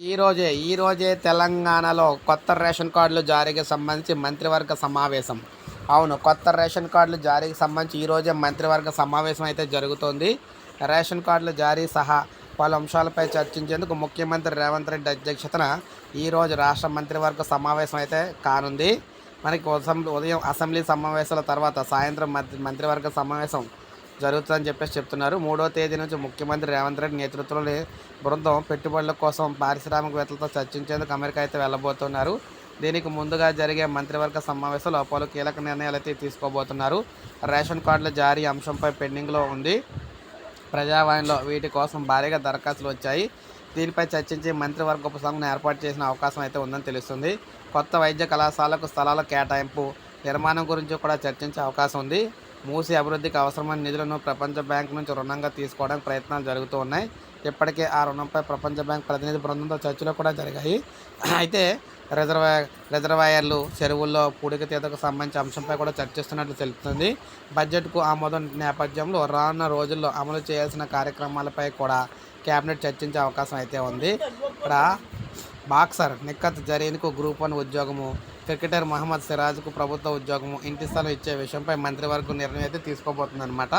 ఈరోజే ఈరోజే ఈ రోజే తెలంగాణలో కొత్త రేషన్ కార్డులు జారీకి సంబంధించి మంత్రివర్గ సమావేశం. అవును కొత్త రేషన్ కార్డులు జారీకి సంబంధించి ఈరోజే మంత్రివర్గ సమావేశం అయితే జరుగుతోంది. రేషన్ కార్డుల జారీ సహా పలు అంశాలపై చర్చించేందుకు ముఖ్యమంత్రి రేవంత్ రెడ్డి అధ్యక్షతన ఈరోజు రాష్ట్ర మంత్రివర్గ సమావేశం అయితే కానుంది. మనకి ఉదయం అసెంబ్లీ సమావేశాల తర్వాత సాయంత్రం మంత్రివర్గ సమావేశం జరుగుతుందని చెప్పేసి చెప్తున్నారు. మూడో తేదీ నుంచి ముఖ్యమంత్రి రేవంత్ రెడ్డి నేతృత్వంలోని బృందం పెట్టుబడుల కోసం పారిశ్రామికవేత్తలతో చర్చించేందుకు అమెరికా అయితే వెళ్ళబోతున్నారు. దీనికి ముందుగా జరిగే మంత్రివర్గ సమావేశంలో పలు కీలక నిర్ణయాలు అయితే తీసుకోబోతున్నారు. రేషన్ కార్డుల జారీ అంశంపై పెండింగ్లో ఉంది. ప్రజావాణిలో వీటి కోసం భారీగా దరఖాస్తులు వచ్చాయి. దీనిపై చర్చించి మంత్రివర్గ ఉపసంఘం ఏర్పాటు చేసిన అవకాశం అయితే ఉందని తెలుస్తుంది. కొత్త వైద్య కళాశాలకు స్థలాల కేటాయింపు నిర్మాణం గురించి కూడా చర్చించే అవకాశం ఉంది. మూసి అభివృద్ధికి అవసరమైన నిధులను ప్రపంచ బ్యాంక్ నుంచి రుణంగా తీసుకోవడానికి ప్రయత్నాలు జరుగుతూ ఉన్నాయి. ఇప్పటికే ఆ రుణంపై ప్రపంచ బ్యాంక్ ప్రతినిధి బృందంతో చర్చలు కూడా జరిగాయి. అయితే రిజర్వా రిజర్వాయర్లు చెరువుల్లో పూడికతీతకు సంబంధించిన అంశంపై కూడా చర్చిస్తున్నట్లు తెలుస్తుంది. బడ్జెట్కు ఆమోదం నేపథ్యంలో రానున్న రోజుల్లో అమలు చేయాల్సిన కార్యక్రమాలపై కూడా కేబినెట్ చర్చించే అవకాశం అయితే ఉంది. ఇక్కడ బాక్సర్ నిక్కత్ జరీన్కు గ్రూప్ వన్ ఉద్యోగము క్రికెటర్ మహమ్మద్ సిరాజ్కు ప్రభుత్వ ఉద్యోగము ఇంటి స్థలం ఇచ్చే విషయంపై మంత్రివర్గ నిర్ణయం అయితే తీసుకోబోతుందన్నమాట.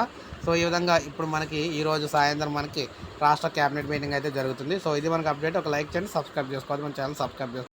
సో ఈ విధంగా ఇప్పుడు మనకి ఈ రోజు సాయంత్రం మనకి రాష్ట్ర క్యాబినెట్ మీటింగ్ అయితే జరుగుతుంది. సో ఇది మనకు అప్డేట్. ఒక లైక్ చేయండి సబ్స్క్రైబ్ చేసుకోవాలి మన ఛానల్ సబ్స్క్రైబ్ చేసుకోండి.